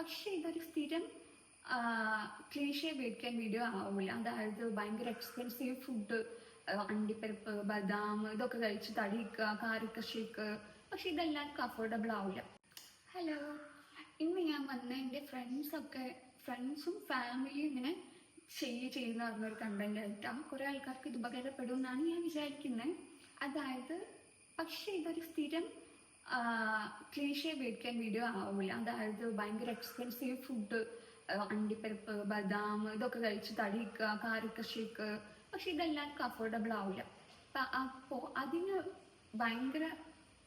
പക്ഷെ ഇതൊരു സ്ഥിരം ക്ലീഷേ മേടിക്കാൻ വീഡിയോ ആവില്ല അതായത് ഭയങ്കര എക്സ്പെൻസീവ് ഫുഡ് അണ്ടിപ്പരിപ്പ് ബദാം ഇതൊക്കെ കഴിച്ച് തടിക്കുക കാരക്ക ഷേക്ക്. പക്ഷെ ഇതെല്ലാവർക്കും അഫോർഡബിൾ ആവില്ല ഹലോ ഇന്ന് ഞാൻ വന്ന എന്റെ ഫ്രണ്ട്സൊക്കെ ഫ്രണ്ട്സും ഫാമിലിയും ഇങ്ങനെ ചെയ്യ ചെയ്യുന്ന പറഞ്ഞൊരു കണ്ടന്റ് ആയിട്ടാണ് കുറേ ആൾക്കാർക്ക് ഇത് ഉപകാരപ്പെടും എന്നാണ് ഞാൻ വിചാരിക്കുന്നത് അതായത് പക്ഷെ ഇതൊരു സ്ഥിരം ക്ലീഷേ മേടിക്കാൻ വീഡിയോ ആവില്ല അതായത് ഭയങ്കര എക്സ്പെൻസീവ് ഫുഡ് അണ്ടിപ്പരിപ്പ് ബദാം ഇതൊക്കെ കഴിച്ച് തടിക്കുക കാരക്ക ഷേക്ക്. പക്ഷെ ഇതെല്ലാവർക്കും അഫോർഡബിൾ ആവില്ല അപ്പോൾ അപ്പോ അതിന് ഭയങ്കര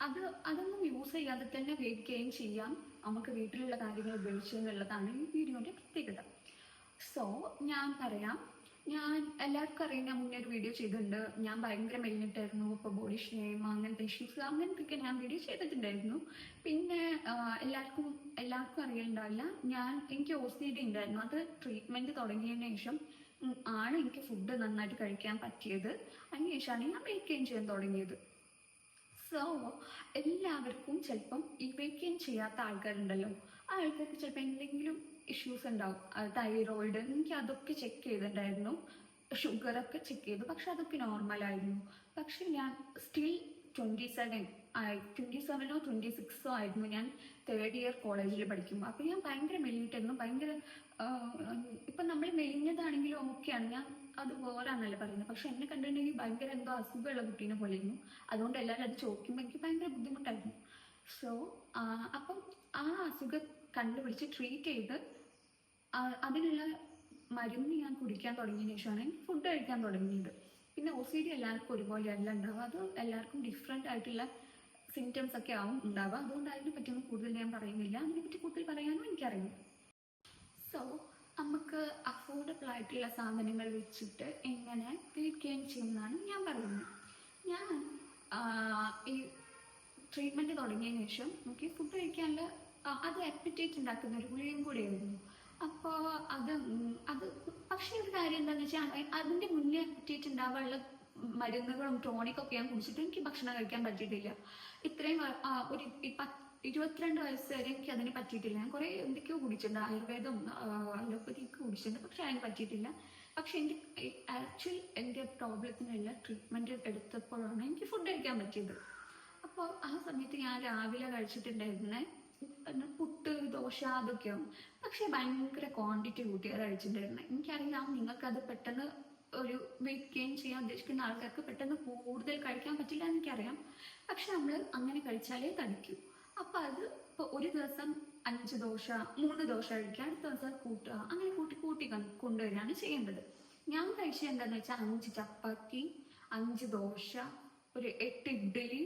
അത് അതൊന്നും യൂസ് ചെയ്യാതെ തന്നെ വേടിക്കുകയും ചെയ്യാം. നമുക്ക് വീട്ടിലുള്ള കാര്യങ്ങൾ ഉപയോഗിച്ചു എന്നുള്ളതാണ് ഈ വീഡിയോന്റെ പ്രത്യേകത. സോ ഞാൻ പറയാം. ഞാൻ എല്ലാവർക്കും അറിയാം ഞാൻ മുന്നേ ഒരു വീഡിയോ ചെയ്തിട്ടുണ്ട്. ഞാൻ ഭയങ്കര മെലിഞ്ഞിട്ടായിരുന്നു. ഇപ്പോൾ ബോഡി ഷെയിം അങ്ങനത്തെ ഇഷ്യൂസ് അങ്ങനത്തെയൊക്കെ ഞാൻ വീഡിയോ ചെയ്തിട്ടുണ്ടായിരുന്നു. പിന്നെ എല്ലാവർക്കും എല്ലാവർക്കും അറിയലുണ്ടാവില്ല. ഞാൻ എനിക്ക് ഒ സി ഡി ഉണ്ടായിരുന്നു. അത് ട്രീറ്റ്മെന്റ് തുടങ്ങിയതിന് ശേഷം ആണ് എനിക്ക് ഫുഡ് നന്നായിട്ട് കഴിക്കാൻ പറ്റിയത്. അതിന് ശേഷമാണ് ഞാൻ വെയിറ്റ് ഗെയിൻ ചെയ്യാൻ തുടങ്ങിയത്. സോ എല്ലാവർക്കും ചിലപ്പം ഗെയിൻ ചെയ്യാത്ത ആൾക്കാരുണ്ടല്ലോ. ആ ആൾക്കാർക്ക് ചിലപ്പോൾ എന്തെങ്കിലും ഇഷ്യൂസ് ഉണ്ടാവും. തൈറോയിഡ് എനിക്ക് അതൊക്കെ ചെക്ക് ചെയ്തിട്ടുണ്ടായിരുന്നു. ഷുഗറൊക്കെ ചെക്ക് ചെയ്തു. പക്ഷെ അതൊക്കെ നോർമലായിരുന്നു പക്ഷെ ഞാൻ സ്റ്റിൽ ട്വന്റി സെവൻ ട്വന്റി സെവനോ ട്വന്റി സിക്സോ ആയിരുന്നു ഞാൻ തേർഡ് ഇയർ കോളേജിൽ പഠിക്കുമ്പോൾ അപ്പോൾ ഞാൻ ഭയങ്കര മെലിഞ്ഞിട്ടായിരുന്നു ഭയങ്കര ഇപ്പം നമ്മൾ മെലിഞ്ഞതാണെങ്കിലും ഓക്കെയാണ് ഞാൻ അത് വേറാന്നല്ല പറയുന്നത്. പക്ഷെ എന്നെ കണ്ടിട്ടുണ്ടെങ്കിൽ ഭയങ്കര എന്തോ അസുഖമുള്ള കുട്ടീനെ പോലെയായിരുന്നു. അതുകൊണ്ട് എല്ലാവരും അത് ചോദിക്കുമ്പോൾ എനിക്ക് ഭയങ്കര ബുദ്ധിമുട്ടായിരുന്നു. സോ അപ്പം ആ അസുഖം കണ്ടുപിടിച്ച് ട്രീറ്റ് ചെയ്ത് അതിനുള്ള മരുന്ന് ഞാൻ കുടിക്കാൻ തുടങ്ങിയതിന് ശേഷമാണ് ഫുഡ് കഴിക്കാൻ തുടങ്ങിയത്. പിന്നെ ഒ സി ഡി എല്ലാവർക്കും ഒരുപോലെ അല്ല ഉണ്ടാവുക. അത് എല്ലാവർക്കും ഡിഫറെന്റ് ആയിട്ടുള്ള സിംറ്റംസ് ഒക്കെ ആവും ഉണ്ടാവുക. അതുകൊണ്ട് അതിനെ പറ്റിയൊന്നും കൂടുതൽ ഞാൻ പറയുന്നില്ല. അതിനെപ്പറ്റി കൂടുതൽ പറയാനും എനിക്കറിയില്ല. സോ നമുക്ക് അഫോർഡബിൾ ആയിട്ടുള്ള സാധനങ്ങൾ വെച്ചിട്ട് എങ്ങനെ തീർക്കുകയും ചെയ്യുന്നതാണ് ഞാൻ പറയുന്നത്. ഞാൻ ഈ ട്രീറ്റ്മെന്റ് തുടങ്ങിയതിന് ശേഷം എനിക്ക് ഫുഡ് കഴിക്കാനുള്ള അത് അപ്പിറ്റേറ്റ് ഉണ്ടാക്കുന്ന ഒരു ഗുളികയും കൂടെയായിരുന്നു അപ്പോൾ അത് അത് പക്ഷേ ഒരു കാര്യം എന്താണെന്ന് വെച്ചാൽ അതിന്റെ മുന്നേ അപ്പിറ്റേറ്റ് ഉണ്ടാവാനുള്ള മരുന്നുകളും ടോണിക്കൊക്കെ ഞാൻ കുടിച്ചിട്ട് എനിക്ക് ഭക്ഷണം കഴിക്കാൻ പറ്റിയിട്ടില്ല. ഇത്രയും ഒരു പത്ത് ഇരുപത്തിരണ്ട് വയസ്സ് വരെ എനിക്ക് അതിനെ പറ്റിയിട്ടില്ല. ഞാൻ കുറേ എന്തൊക്കെയോ കുടിച്ചിട്ടുണ്ട്. ആയുർവേദം അലോപ്പതിക്ക് കുടിച്ചിട്ടുണ്ട്. പക്ഷെ അതിന് പറ്റിയിട്ടില്ല. പക്ഷെ എന്റെ ആക്ച്വൽ എന്റെ പ്രോബ്ലത്തിനുള്ള ട്രീറ്റ്മെന്റ് എടുത്തപ്പോഴാണ് എനിക്ക് ഫുഡ് കഴിക്കാൻ പറ്റിയത്. അപ്പോൾ ആ സമയത്ത് ഞാൻ രാവിലെ കഴിച്ചിട്ടുണ്ടായിരുന്നെ പുട്ട് ദോശ അതൊക്കെയാവും. പക്ഷെ ഭയങ്കര ക്വാണ്ടിറ്റി കൂട്ടിയാണ് കഴിച്ചിട്ടുണ്ടായിരുന്നെ. എനിക്കറിയാം നിങ്ങൾക്കത് പെട്ടെന്ന് ഒരു വെയിറ്റ് ഗെയിൻ ചെയ്യാൻ ഉദ്ദേശിക്കുന്ന ആൾക്കാർക്ക് പെട്ടെന്ന് കൂടുതൽ കഴിക്കാൻ പറ്റില്ല എനിക്കറിയാം. പക്ഷെ നമ്മൾ അങ്ങനെ കഴിച്ചാലേ തടിക്കൂ. അപ്പൊ അത് ഇപ്പൊ ഒരു ദിവസം അഞ്ച് ദോശ മൂന്ന് ദോശ കഴിക്കുക അടുത്ത ദിവസം കൂട്ടുക അങ്ങനെ കൂട്ടി കൂട്ടി കൊണ്ട് കൊണ്ടുവരികയാണ് ചെയ്യേണ്ടത്. ഞാൻ കഴിച്ചത് എന്താന്ന് വെച്ചാൽ അഞ്ച് ചപ്പാത്തി അഞ്ച് ദോശ ഒരു എട്ട് ഇഡ്ഡലി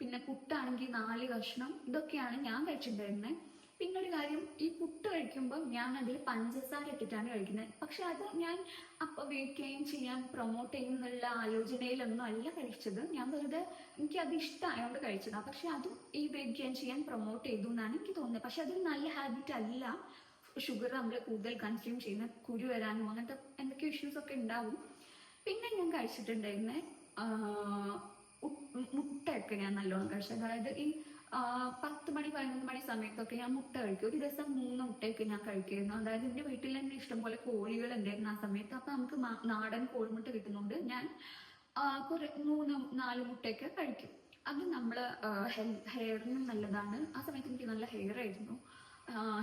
പിന്നെ പുട്ടാണെങ്കിൽ നാല് കഷ്ണം ഇതൊക്കെയാണ് ഞാൻ കഴിച്ചിട്ടുണ്ടായിരുന്നത് പിന്നെ ഒരു കാര്യം ഈ പുട്ട് കഴിക്കുമ്പോൾ ഞാൻ അതിൽ പഞ്ചസാര ഇട്ടിട്ടാണ് കഴിക്കുന്നത്. പക്ഷെ അത് ഞാൻ അപ്പോൾ ഗെയിൻ ചെയ്യാൻ പ്രൊമോട്ട് ചെയ്യുന്നുള്ള ആലോചനയിലൊന്നും അല്ല കഴിച്ചത്. ഞാൻ വെറുതെ എനിക്ക് അത് ഇഷ്ടമായതുകൊണ്ട് കഴിച്ചതാണ് പക്ഷെ അതും ഈ ഗെയിൻ ചെയ്യാൻ പ്രൊമോട്ട് ചെയ്തു എന്നാണ് എനിക്ക് തോന്നുന്നത്. പക്ഷെ അതൊരു നല്ല ഹാബിറ്റ് അല്ല. ഷുഗർ നമ്മൾ കൂടുതൽ കൺസ്യൂം ചെയ്യുന്ന കുരു വരാനും അങ്ങനത്തെ എന്തൊക്കെ ഇഷ്യൂസ് ഒക്കെ ഉണ്ടാവും. പിന്നെ ഞാൻ കഴിച്ചിട്ടുണ്ടായിരുന്നേ ആഹ് മുട്ടയൊക്കെ ഞാൻ നല്ലോണം കഴിച്ചു. അതായത് ഈ പത്ത് മണി പതിനൊന്ന് മണി സമയത്തൊക്കെ ഞാൻ മുട്ട കഴിക്കും. ഒരു ദിവസം മൂന്ന് മുട്ടയൊക്കെ ഞാൻ കഴിക്കുമായിരുന്നു അതായത് എന്റെ വീട്ടിൽ തന്നെ ഇഷ്ടംപോലെ കോഴികൾ ഉണ്ടായിരുന്നു ആ സമയത്ത്. അപ്പൊ നമുക്ക് നാടൻ കോഴിമുട്ട കിട്ടുന്നുണ്ട്. ഞാൻ കുറെ മൂന്ന് നാല് മുട്ടയൊക്കെ കഴിക്കും. അത് നമ്മൾ ഹെയറിനും നല്ലതാണ്. ആ സമയത്ത് എനിക്ക് നല്ല ഹെയർ ആയിരുന്നു.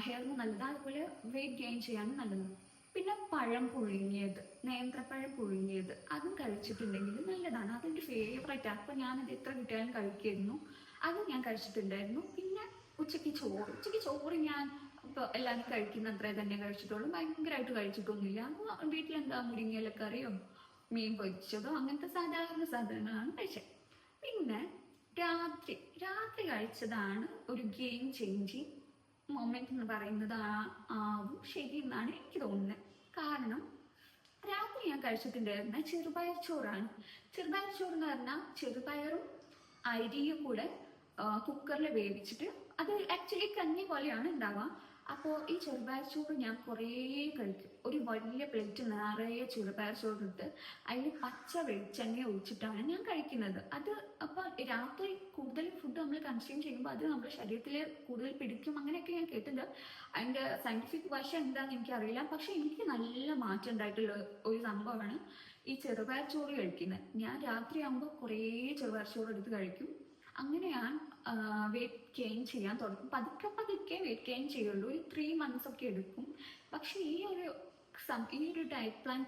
ഹെയറിന് നല്ലതാണ് അതുപോലെ വെയിറ്റ് ഗെയിൻ ചെയ്യാനും നല്ലതാണ്. പിന്നെ പഴം പുഴുങ്ങിയത് നേന്ത്രപ്പഴം പുഴുങ്ങിയത്. അതും കഴിച്ചിട്ടുണ്ടെങ്കിൽ നല്ലതാണ്. അതെന്റെ ഫേവറേറ്റ് ആണ് അപ്പോൾ ഞാനത് എത്ര കിട്ടിയാലും കഴിക്കുമായിരുന്നു അത് ഞാൻ കഴിച്ചിട്ടുണ്ടായിരുന്നു. പിന്നെ ഉച്ചയ്ക്ക് ചോറ്. ഉച്ചയ്ക്ക് ചോറ് ഞാൻ ഇപ്പോൾ എല്ലാവരും കഴിക്കുന്ന അത്രേ തന്നെ കഴിച്ചിട്ടുള്ളൂ. ഭയങ്കരമായിട്ട് കഴിച്ചിട്ടൊന്നുമില്ല. വീട്ടിലെന്താ? മുരിങ്ങയിലക്കറിയോ മീൻ പൊരിച്ചതോ അങ്ങനത്തെ സാധാരണ സാധനങ്ങളാണ് കഴിച്ചത് പിന്നെ രാത്രി രാത്രി കഴിച്ചതാണ് ഒരു ഗെയിം ചേഞ്ചിങ് മൊമെന്റ് എന്ന് പറയുന്നത് ആവും ശരി എന്നാണ് എനിക്ക് തോന്നുന്നത്. കാരണം രാത്രി ഞാൻ കഴിച്ചിട്ടുണ്ടായിരുന്ന ചെറുപയർ ചോറാണ്. ചെറുപയർ ചോറ് എന്ന് പറഞ്ഞാൽ ചെറുപയറും അരിയും കൂടെ കുക്കറിൽ വേവിച്ചിട്ട് അത് ആക്ച്വലി കഞ്ഞി പോലെയാണ് ഉണ്ടാവുക അപ്പോൾ ഈ ചെറുപയർ ചോറ് ഞാൻ കുറേ കഴിക്കും. ഒരു വലിയ പ്ലേറ്റ് നിറയെ ചെറുപയർ ചോറ് ഇട്ട് അതിൽ പച്ച വെളിച്ചെണ്ണ ഒഴിച്ചിട്ടാണ് ഞാൻ കഴിക്കുന്നത്. അത് അപ്പോൾ രാത്രി കൂടുതൽ ഫുഡ് നമ്മൾ കൺസ്യൂം ചെയ്യുമ്പോൾ അത് നമ്മുടെ ശരീരത്തിൽ കൂടുതൽ പിടിക്കും അങ്ങനെയൊക്കെ ഞാൻ കേട്ടിട്ടുണ്ട്. അതിന്റെ വശം എന്താണെന്ന് എനിക്കറിയില്ല. പക്ഷെ എനിക്ക് നല്ല മാറ്റം ഉണ്ടായിട്ടുള്ള ഒരു സംഭവമാണ് ഈ ചെറുപയർ ചോറ് കഴിക്കുന്നത്. ഞാൻ രാത്രിയാകുമ്പോൾ കുറേ ചെറുപയർ ചോറ് എടുത്ത് കഴിക്കും. അങ്ങനെ ഞാൻ വെയിറ്റ് ഗെയിൻ ചെയ്യാൻ തുടങ്ങും. പതുക്കെ പതുക്കെ വെയിറ്റ് ഗെയിൻ ചെയ്യുള്ളൂ. ഒരു ത്രീ മന്ത്സ് ഒക്കെ എടുക്കും. പക്ഷെ ഈ ഒരു ഈ ഒരു ഡയറ്റ് പ്ലാൻ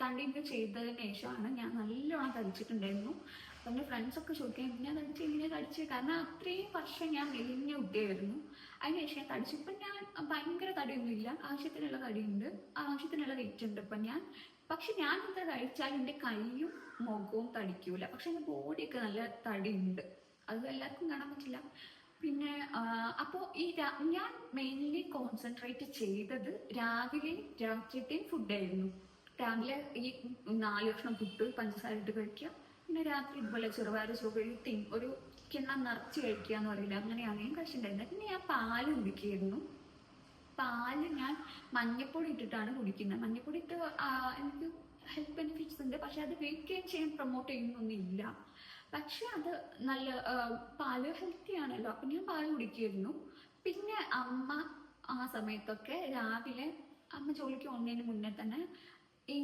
കണ്ടിന്യൂ ചെയ്തതിന് ശേഷമാണ് ഞാൻ നല്ലോണം കഴിച്ചിട്ടുണ്ടായിരുന്നു അപ്പം എന്റെ ഫ്രണ്ട്സൊക്കെ ചോദിക്കാൻ ഞാൻ തടിച്ച്? ഇങ്ങനെ തടിച്ച്? കാരണം അത്രയും വർഷം ഞാൻ മെലിഞ്ഞ കുട്ടിയായിരുന്നു അതിനുശേഷം ഞാൻ തടിച്ചു. ഇപ്പം ഞാൻ ഭയങ്കര തടിയൊന്നുമില്ല. ആവശ്യത്തിനുള്ള തടിയുണ്ട്. ആവശ്യത്തിനുള്ള വെയിറ്റ് ഉണ്ട്. ഇപ്പം ഞാൻ പക്ഷെ ഞാൻ എന്താ കഴിച്ചാൽ എന്റെ കൈയും മുഖവും തടിക്കൂല. പക്ഷെ എന്റെ ബോഡിയൊക്കെ നല്ല തടിയുണ്ട്. അത് എല്ലാവർക്കും കാണാൻ പറ്റില്ല. പിന്നെ അപ്പോൾ ഈ ഞാൻ മെയിൻലി കോൺസെൻട്രേറ്റ് ചെയ്തത് രാവിലെയും രാത്രിത്തെയും ഫുഡായിരുന്നു രാവിലെ ഈ നാല് കഷ്ണം പുട്ട് പഞ്ചസാര ഇട്ട് കഴിക്കുക. പിന്നെ രാത്രി ഇതുപോലെ ചെറുപയർ ടിൻ ഒരു കിണ്ണം നിറച്ച് കഴിക്കുക എന്ന് പറയില്ല. അങ്ങനെയാണ് ഞാൻ കഴിച്ചിട്ടുണ്ടായിരുന്നത്. പിന്നെ ഞാൻ പാൽ കുടിക്കുകയായിരുന്നു. പാൽ ഞാൻ മഞ്ഞപ്പൊടി ഇട്ടിട്ടാണ് കുടിക്കുന്നത്. മഞ്ഞപ്പൊടി ഇട്ട് എനിക്ക് ഹെൽത്ത് ബെനിഫിറ്റ്സ് ഉണ്ട്. പക്ഷെ അത് വെയിറ്റ് ഗെയിൻ ചെയ്യാൻ പ്രൊമോട്ട് ചെയ്യുന്നൊന്നുമില്ല. പക്ഷെ അത് നല്ല പാൽ ഹെൽത്തി ആണല്ലോ. അപ്പം ഞാൻ പാൽ കുടിക്കുമായിരുന്നു. പിന്നെ അമ്മ ആ സമയത്തൊക്കെ രാവിലെ അമ്മ ജോലിക്ക് പോകുന്നതിന് മുന്നേ തന്നെ ഈ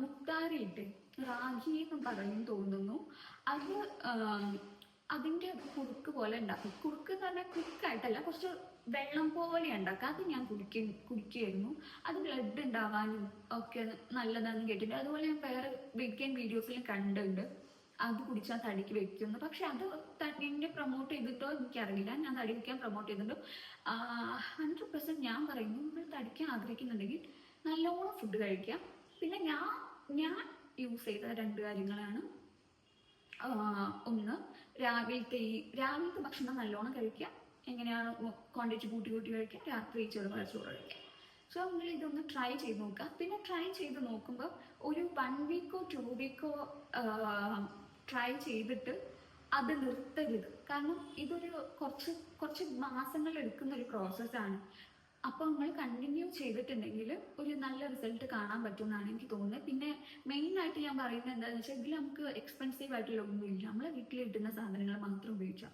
മുത്താരിയിട്ട് റാഗി എന്ന് പറയും തോന്നുന്നു. അത് അതിന്റെ കുറുക്ക് പോലെ ഉണ്ടാക്കും. കുറുക്ക് എന്ന് പറഞ്ഞാൽ കുറുക്കായിട്ടല്ല കുറച്ച് വെള്ളം പോലെ ഉണ്ടാക്കുക. അത് ഞാൻ കുടിക്ക കുടിക്കുമായിരുന്നു അത് ബ്ലഡ് ഉണ്ടാവാനും ഒക്കെ നല്ലതാണെന്ന് കേട്ടിട്ടുണ്ട്. അതുപോലെ ഞാൻ വേറെ വെക്കാൻ വീഡിയോസിലും കണ്ടിട്ടുണ്ട്. അത് കുടിച്ചാൽ തടിക്ക് വെക്കുന്നു പക്ഷെ അത് തടിനെ പ്രൊമോട്ട് ചെയ്തിട്ടോ എനിക്കറിയില്ല. ഞാൻ തടി വെക്കാൻ പ്രൊമോട്ട് ചെയ്തിട്ടുണ്ടോ. ഹൺഡ്രഡ് പെർസെന്റ് ഞാൻ പറയുന്നു. നിങ്ങൾ തടിക്കാൻ ആഗ്രഹിക്കുന്നുണ്ടെങ്കിൽ നല്ലോണം ഫുഡ് കഴിക്കാം. പിന്നെ ഞാൻ ഞാൻ യൂസ് ചെയ്ത രണ്ട് കാര്യങ്ങളാണ്. ഒന്ന്. രാവിലത്തെ ഈ രാവിലത്തെ ഭക്ഷണം നല്ലോണം കഴിക്കുക. എങ്ങനെയാണ് ക്വാണ്ടിറ്റി കൂട്ടി കൂട്ടി കഴിക്കുക. രാത്രി ചോറ് കഴിക്കുക. സോ നിങ്ങൾ ഇതൊന്ന് ട്രൈ ചെയ്ത് നോക്കുക. പിന്നെ ട്രൈ ചെയ്ത് നോക്കുമ്പോൾ ഒരു വൺ വീക്കോ ടു വീക്കോ ട്രൈ ചെയ്തിട്ട് അത് നിർത്തരുത്. കാരണം ഇതൊരു കുറച്ച് കുറച്ച് മാസങ്ങൾ എടുക്കുന്ന ഒരു പ്രോസസ്സാണ് അപ്പോൾ നിങ്ങൾ കണ്ടിന്യൂ ചെയ്തിട്ടുണ്ടെങ്കിൽ ഒരു നല്ല റിസൾട്ട് കാണാൻ പറ്റുമെന്നാണ് എനിക്ക് തോന്നുന്നത്. പിന്നെ ഞാൻ പറയുന്നത് എന്താണെന്ന് വെച്ചാൽ ഇതിൽ നമുക്ക് എക്സ്പെൻസീവ് ആയിട്ടുള്ള ഒന്നുമില്ല. നമ്മളെ വീട്ടിൽ കിട്ടുന്ന സാധനങ്ങൾ മാത്രം ഉപയോഗിക്കാം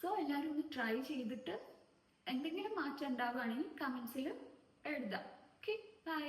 സോ എല്ലാവരും ഒന്ന് ട്രൈ ചെയ്തിട്ട് എന്തെങ്കിലും മാറ്റം ഉണ്ടാവുകയാണെങ്കിൽ കമൻസിൽ എഴുതാം. Okay bye